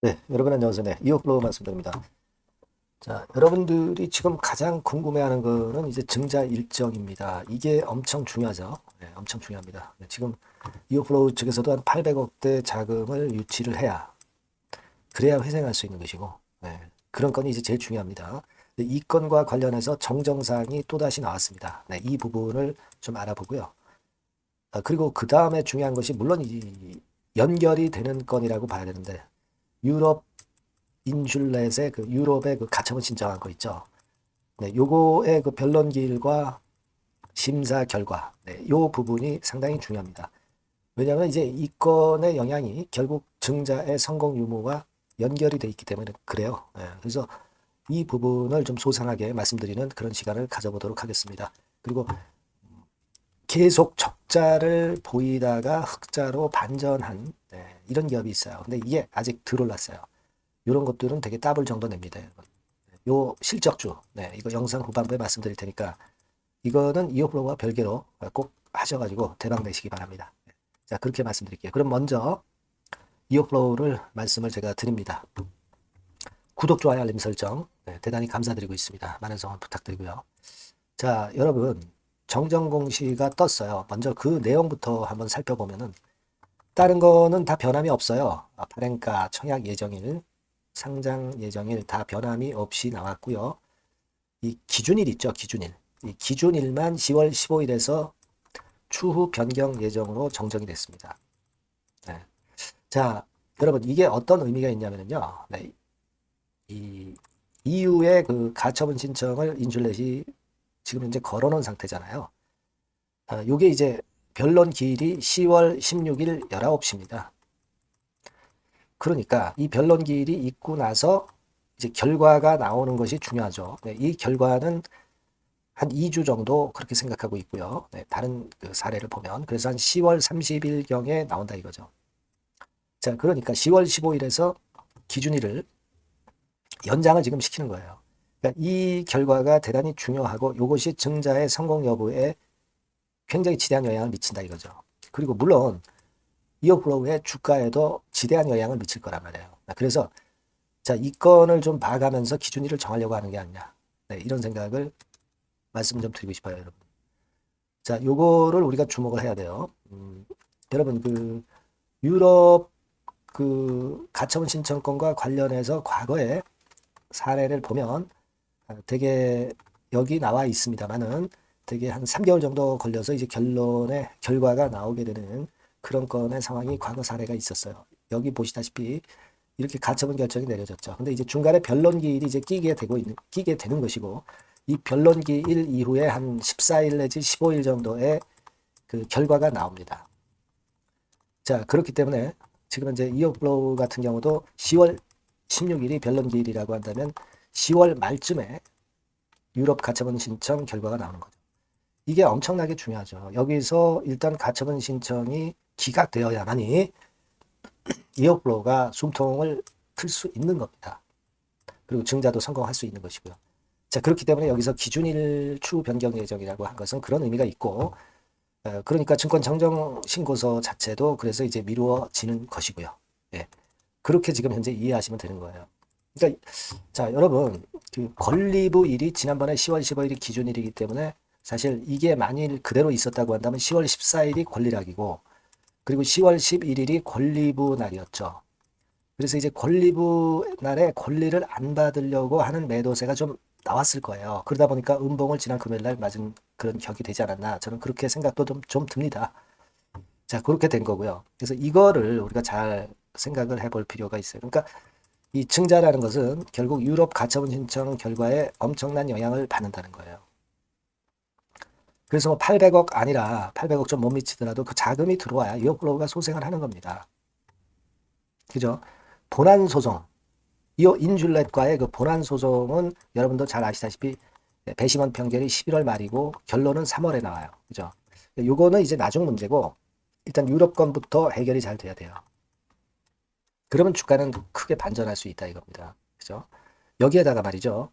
네, 여러분 안녕하세요. 네, 이어플로우 말씀드립니다. 자, 여러분들이 지금 가장 궁금해하는 거는 이제 증자 일정입니다. 이게 엄청 중요하죠. 네, 엄청 중요합니다. 네, 지금 이어플로우 측에서도 한 800억대 자금을 유치를 해야 그래야 회생할 수 있는 것이고, 네, 그런 건이 이제 제일 중요합니다. 네, 이 건과 관련해서 정정사항이 또다시 나왔습니다. 네, 이 부분을 좀 알아보고요. 아, 그리고 그 다음에 중요한 것이 물론 이 연결이 되는 건이라고 봐야 되는데 유럽 인슐렛의 그 유럽의 그 가처분 신청한 거 있죠. 네, 요거의 그 변론 기일과 심사 결과, 네, 요 부분이 상당히 중요합니다. 왜냐하면 이제 이 건의 영향이 결국 증자의 성공 유무와 연결이 돼 있기 때문에 그래요. 네, 그래서 이 부분을 좀 소상하게 말씀드리는 그런 시간을 가져보도록 하겠습니다. 그리고 계속 적자를 보이다가 흑자로 반전한 네, 이런 기업이 있어요. 근데 이게 아직 덜 올랐어요. 이런 것들은 되게 따블 정도 냅니다. 요 실적주, 네, 이거 영상 후반부에 말씀드릴 테니까 이거는 이어플로우와 별개로 꼭 하셔가지고 대박 내시기 바랍니다. 네. 자, 그렇게 말씀드릴게요. 그럼 먼저 이어플로우를 말씀을 제가 드립니다. 구독, 좋아요, 알림 설정 네, 대단히 감사드리고 있습니다. 많은 성원 부탁드리고요. 자, 여러분 정정 공시가 떴어요. 먼저 그 내용부터 한번 살펴보면은 다른 거는 다 변함이 없어요. 아, 발행가, 청약 예정일, 상장 예정일 다 변함이 없이 나왔고요. 이 기준일 있죠, 기준일. 이 기준일만 10월 15일에서 추후 변경 예정으로 정정이 됐습니다. 네. 자, 여러분 이게 어떤 의미가 있냐면요. 네. 이 이후에 그 가처분 신청을 인슐렛이 지금 현재 걸어놓은 상태잖아요. 아, 요게 이제 변론 기일이 10월 16일 19시입니다. 그러니까 이 변론 기일이 있고 나서 이제 결과가 나오는 것이 중요하죠. 네, 이 결과는 한 2주 정도 그렇게 생각하고 있고요. 네, 다른 그 사례를 보면 그래서 한 10월 30일경에 나온다 이거죠. 자, 그러니까 10월 15일에서 기준일을 연장을 지금 시키는 거예요. 그러니까 이 결과가 대단히 중요하고 이것이 증자의 성공 여부에 굉장히 지대한 영향을 미친다 이거죠. 그리고 물론 이어플로우의 주가에도 지대한 영향을 미칠 거란 말이에요. 그래서 자, 이 건을 좀 봐가면서 기준일을 정하려고 하는 게 아니냐. 네, 이런 생각을 말씀 좀 드리고 싶어요, 여러분. 자, 요거를 우리가 주목을 해야 돼요. 음, 여러분, 그, 유럽 그 가처분 신청권과 관련해서 과거에 사례를 보면 아, 되게 여기 나와 있습니다만은 되게 한 3개월 정도 걸려서 이제 결론의 결과가 나오게 되는 그런 건의 상황이 과거 사례가 있었어요. 여기 보시다시피 이렇게 가처분 결정이 내려졌죠. 근데 이제 중간에 변론 기일이 이제 끼게 되고 있는 끼게 되는 것이고 이 변론 기일 이후에 한 14일 내지 15일 정도의 그 결과가 나옵니다. 자, 그렇기 때문에 지금 이제 이어플로우 같은 경우도 10월 16일이 변론 기일이라고 한다면 10월 말쯤에 유럽 가처분 신청 결과가 나오는 거죠. 이게 엄청나게 중요하죠. 여기서 일단 가처분 신청이 기각되어야만이 이어플로우가 숨통을 틀수 있는 겁니다. 그리고 증자도 성공할 수 있는 것이고요. 자, 그렇기 때문에 여기서 기준일 추후 변경 예정이라고 한 것은 그런 의미가 있고, 어, 그러니까 증권 정정 신고서 자체도 그래서 이제 미루어지는 것이고요. 예. 그렇게 지금 현재 이해하시면 되는 거예요. 그러니까 자, 여러분, 그 권리부 일이 지난번에 10월 15일이 기준일이기 때문에 사실 이게 만일 그대로 있었다고 한다면 10월 14일이 권리락이고 그리고 10월 11일이 권리부 날이었죠. 그래서 이제 권리부 날에 권리를 안 받으려고 하는 매도세가 좀 나왔을 거예요. 그러다 보니까 음봉을 지난 금요일 날 맞은 그런 격이 되지 않았나 저는 그렇게 생각도 좀, 좀 듭니다. 자, 그렇게 된 거고요. 그래서 이거를 우리가 잘 생각을 해볼 필요가 있어요. 그러니까 이 증자라는 것은 결국 유럽 가처분 신청 결과에 엄청난 영향을 받는다는 거예요. 그래서 뭐 800억 아니라 800억 좀 못 미치더라도 그 자금이 들어와야 이어플로우가 소생을 하는 겁니다. 그죠? 본안 소송. 이어 인줄렛과의 그 본안 소송은 여러분도 잘 아시다시피 배심원 판결이 11월 말이고 결론은 3월에 나와요. 그죠? 요거는 이제 나중 문제고 일단 유럽 건부터 해결이 잘 돼야 돼요. 그러면 주가는 크게 반전할 수 있다 이겁니다. 그죠? 여기에다가 말이죠.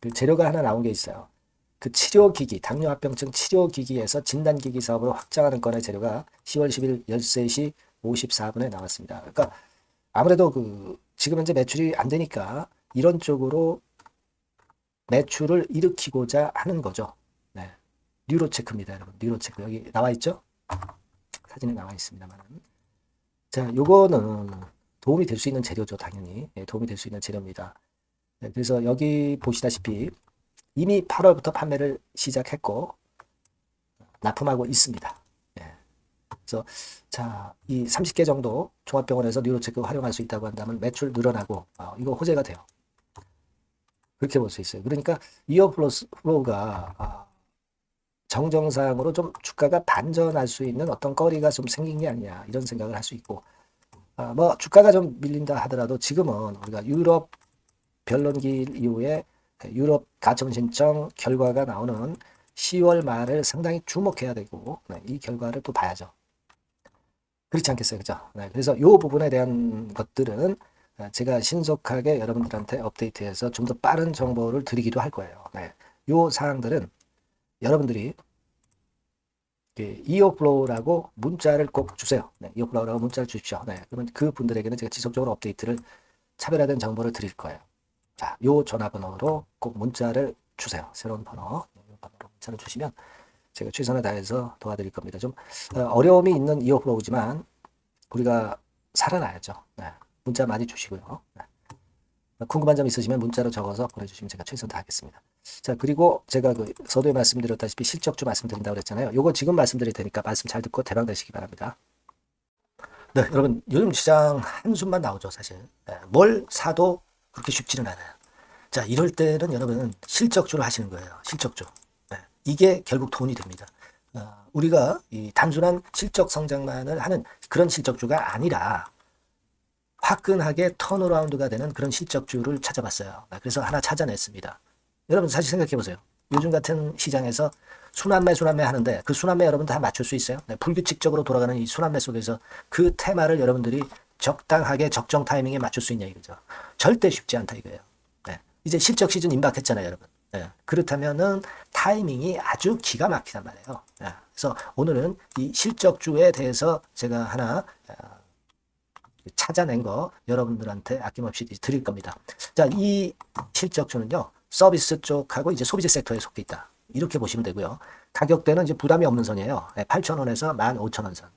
그 재료가 하나 나온 게 있어요. 그 치료기기, 당뇨합병증 치료기기에서 진단기기 사업을 확장하는 건의 재료가 10월 10일 13시 54분에 나왔습니다. 그러니까 아무래도 그 지금 현재 매출이 안 되니까 이런 쪽으로 매출을 일으키고자 하는 거죠. 네. 뉴로 체크입니다, 여러분. 뉴로 체크 여기 나와 있죠? 사진에 나와 있습니다만. 자, 요거는 도움이 될 수 있는 재료죠, 당연히. 예, 도움이 될 수 있는 재료입니다. 네, 그래서 여기 보시다시피 이미 8월부터 판매를 시작했고 납품하고 있습니다. 예. 그래서 자, 이 30개 정도 종합병원에서 뉴로체크 활용할 수 있다고 한다면 매출 늘어나고 어, 이거 호재가 돼요. 그렇게 볼 수 있어요. 그러니까 이어 플러스 플로우가 아, 정정상으로 좀 주가가 반전할 수 있는 어떤 거리가 좀 생긴 게 아니냐 이런 생각을 할 수 있고 아, 뭐 주가가 좀 밀린다 하더라도 지금은 우리가 유럽 변론기일 이후에 유럽 가점 신청 결과가 나오는 10월 말을 상당히 주목해야 되고 네, 이 결과를 또 봐야죠. 그렇지 않겠어요, 그죠? 네, 그래서 이 부분에 대한 것들은 아, 제가 신속하게 여러분들한테 업데이트해서 좀 더 빠른 정보를 드리기도 할 거예요. 네, 이 사항들은 여러분들이 이어플로우라고 문자를 꼭 주세요. 네, 이어플로우라고 문자를 주십시오. 네, 그러면 그 분들에게는 제가 지속적으로 업데이트를 차별화된 정보를 드릴 거예요. 자, 요 전화번호로 꼭 문자를 주세요. 새로운 번호, 네, 요 번호로 문자를 주시면 제가 최선을 다해서 도와드릴 겁니다. 좀 어, 어려움이 있는 이어플로우지만 우리가 살아나야죠. 네, 문자 많이 주시고요. 네. 궁금한 점 있으시면 문자로 적어서 보내주시면 제가 최선 다하겠습니다. 자, 그리고 제가 그 서두에 말씀드렸다시피 실적주 말씀드린다고 그랬잖아요. 요거 지금 말씀드릴 테니까 말씀 잘 듣고 대박 되시기 바랍니다. 네, 여러분 요즘 시장 한숨만 나오죠, 사실. 네, 뭘 사도 그렇게 쉽지는 않아요. 자, 이럴 때는 여러분은 실적주를 하시는 거예요. 실적주. 네, 이게 결국 돈이 됩니다. 어, 우리가 이 단순한 실적 성장만을 하는 그런 실적주가 아니라 화끈하게 턴어라운드가 되는 그런 실적주를 찾아봤어요. 네, 그래서 하나 찾아냈습니다. 여러분 사실 생각해 보세요. 요즘 같은 시장에서 순환매 순환매 하는데 그 순환매 여러분 다 맞출 수 있어요? 네, 불규칙적으로 돌아가는 이 순환매 속에서 그 테마를 여러분들이 적당하게 적정 타이밍에 맞출 수 있냐 이거죠. 절대 쉽지 않다 이거예요. 네, 이제 실적 시즌 임박했잖아요, 여러분. 네, 그렇다면은 타이밍이 아주 기가 막히단 말이에요. 네, 그래서 오늘은 이 실적주에 대해서 제가 하나 어, 찾아낸 거 여러분들한테 아낌없이 드릴 겁니다. 자, 이 실적주는요. 서비스 쪽하고 이제 소비재 섹터에 속해 있다. 이렇게 보시면 되고요. 가격대는 이제 부담이 없는 선이에요. 8,000원에서 15,000원 선.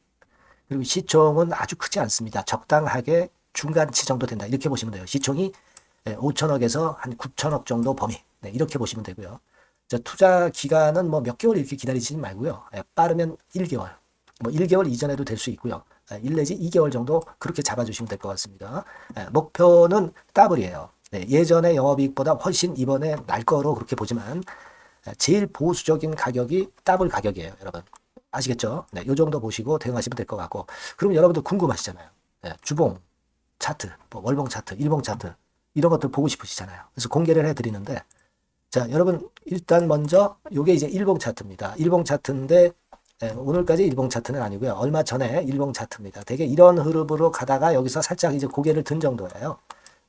그리고 시총은 아주 크지 않습니다. 적당하게 중간치 정도 된다. 이렇게 보시면 돼요. 시총이 5천억에서 한 9천억 정도 범위. 네, 이렇게 보시면 되고요. 자, 투자 기간은 뭐 몇 개월 이렇게 기다리지 말고요. 빠르면 1개월. 뭐 1개월 이전에도 될 수 있고요. 1 내지 2개월 정도 그렇게 잡아주시면 될 것 같습니다. 목표는 더블이에요. 네, 예전의 영업이익보다 훨씬 이번에 날 거로 그렇게 보지만 제일 보수적인 가격이 더블 가격이에요, 여러분. 아시겠죠? 네, 요 정도 보시고 대응하시면 될 것 같고. 그럼 여러분들 궁금하시잖아요. 네, 주봉 차트, 뭐 월봉 차트, 일봉 차트 이런 것들 보고 싶으시잖아요. 그래서 공개를 해드리는데 자, 여러분 일단 먼저 요게 이제 일봉 차트입니다. 일봉 차트인데 네, 오늘까지 일봉 차트는 아니고요. 얼마 전에 일봉 차트입니다. 되게 이런 흐름으로 가다가 여기서 살짝 이제 고개를 든 정도예요.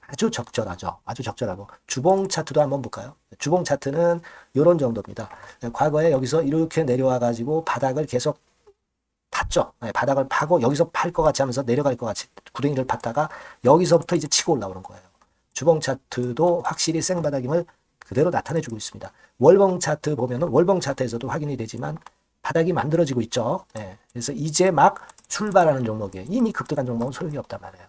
아주 적절하죠. 아주 적절하고 주봉 차트도 한번 볼까요? 주봉 차트는 이런 정도입니다. 과거에 여기서 이렇게 내려와 가지고 바닥을 계속 팠죠. 네, 바닥을 파고 여기서 팔 것 같이 하면서 내려갈 것 같이 구덩이를 팠다가 여기서부터 이제 치고 올라오는 거예요. 주봉 차트도 확실히 생바닥임을 그대로 나타내주고 있습니다. 월봉 차트 보면은 월봉 차트에서도 확인이 되지만 바닥이 만들어지고 있죠. 네, 그래서 이제 막 출발하는 종목이에요. 이미 급등한 종목은 소용이 없단 말이에요.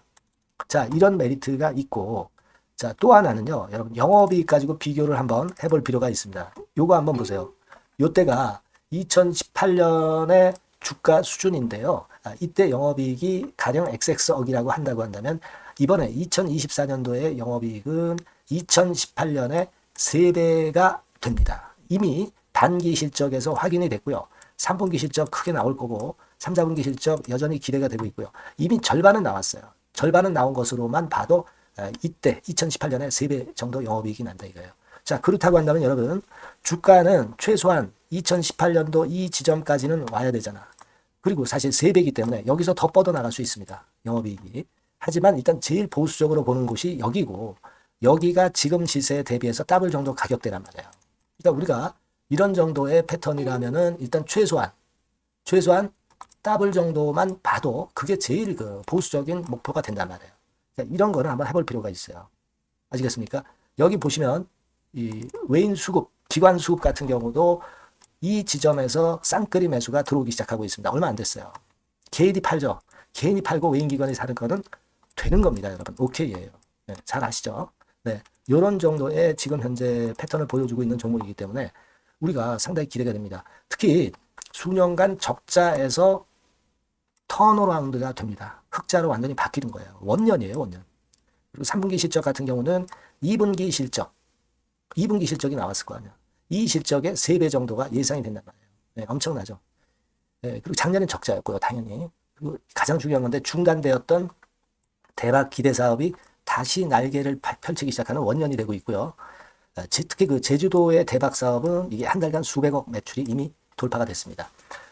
자, 이런 메리트가 있고, 자, 또 하나는요, 여러분, 영업이익 가지고 비교를 한번 해볼 필요가 있습니다. 요거 한번 보세요. 요때가 2018년의 주가 수준인데요. 아, 이때 영업이익이 가령 XX억이라고 한다고 한다면, 이번에 2024년도의 영업이익은 2018년에 3배가 됩니다. 이미 단기 실적에서 확인이 됐고요. 3분기 실적 크게 나올 거고, 3, 4분기 실적 여전히 기대가 되고 있고요. 이미 절반은 나왔어요. 절반은 나온 것으로만 봐도 이때 2018년에 3배 정도 영업이익이 난다 이거예요. 자 그렇다고 한다면 여러분 주가는 최소한 2018년도 이 지점까지는 와야 되잖아. 그리고 사실 3배이기 때문에 여기서 더 뻗어나갈 수 있습니다. 영업이익이. 하지만 일단 제일 보수적으로 보는 곳이 여기고 여기가 지금 시세에 대비해서 더블 정도 가격대란 말이에요. 그러니까 우리가 이런 정도의 패턴이라면은 일단 최소한 최소한 더블 정도만 봐도 그게 제일 그 보수적인 목표가 된단 말이에요. 자, 이런 거를 한번 해볼 필요가 있어요. 아시겠습니까? 여기 보시면 이 외인 수급, 기관 수급 같은 경우도 이 지점에서 쌍끌이 매수가 들어오기 시작하고 있습니다. 얼마 안 됐어요. 개인이 팔죠. 개인이 팔고 외인 기관이 사는 거는 되는 겁니다, 여러분. 오케이예요. 네, 잘 아시죠? 네, 이런 정도의 지금 현재 패턴을 보여주고 있는 종목이기 때문에 우리가 상당히 기대가 됩니다. 특히 수년간 적자에서 턴어라운드가 됩니다. 흑자로 완전히 바뀌는 거예요. 원년이에요, 원년. 그리고 3분기 실적 같은 경우는 2분기 실적, 2분기 실적이 나왔을 거 아니야. 이 실적의 3배 정도가 예상이 된단 말이에요. 네, 엄청나죠. 네, 그리고 작년엔 적자였고요, 당연히. 그리고 가장 중요한 건데 중단되었던 대박 기대 사업이 다시 날개를 펼- 펼치기 시작하는 원년이 되고 있고요. 어, 제- 특히 그 제주도의 대박 사업은 이게 한 달간 수백억 매출이 이미 돌파가 됐습니다.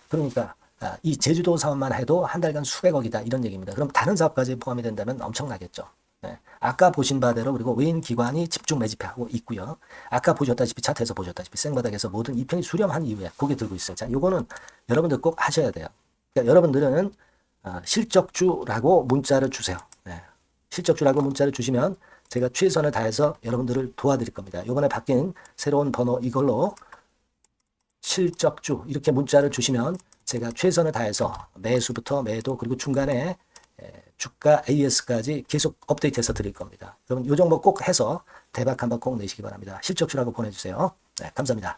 그러니까 아, 이 제주도 사업만 해도 한 달간 수백억이다 이런 얘기입니다. 그럼 다른 사업까지 포함이 된다면 엄청나겠죠. 네. 아까 보신 바대로 그리고 외인 기관이 집중 매집하고 있고요. 아까 보셨다시피 차트에서 보셨다시피 생바닥에서 모든 이평이 수렴한 이후에 고개 들고 있어요. 자, 요거는 여러분들 꼭 하셔야 돼요. 그러니까 여러분들은 아, 실적주라고 문자를 주세요. 네. 실적주라고 문자를 주시면 제가 최선을 다해서 여러분들을 도와드릴 겁니다. 이번에 바뀐 새로운 번호 이걸로 실적주 이렇게 문자를 주시면 제가 최선을 다해서 매수부터 매도 그리고 중간에 에, 주가 AS까지 계속 업데이트해서 드릴 겁니다. 여러분 이 종목 꼭 해서 대박 한번 꼭 내시기 바랍니다. 실적주라고 보내주세요. 네, 감사합니다.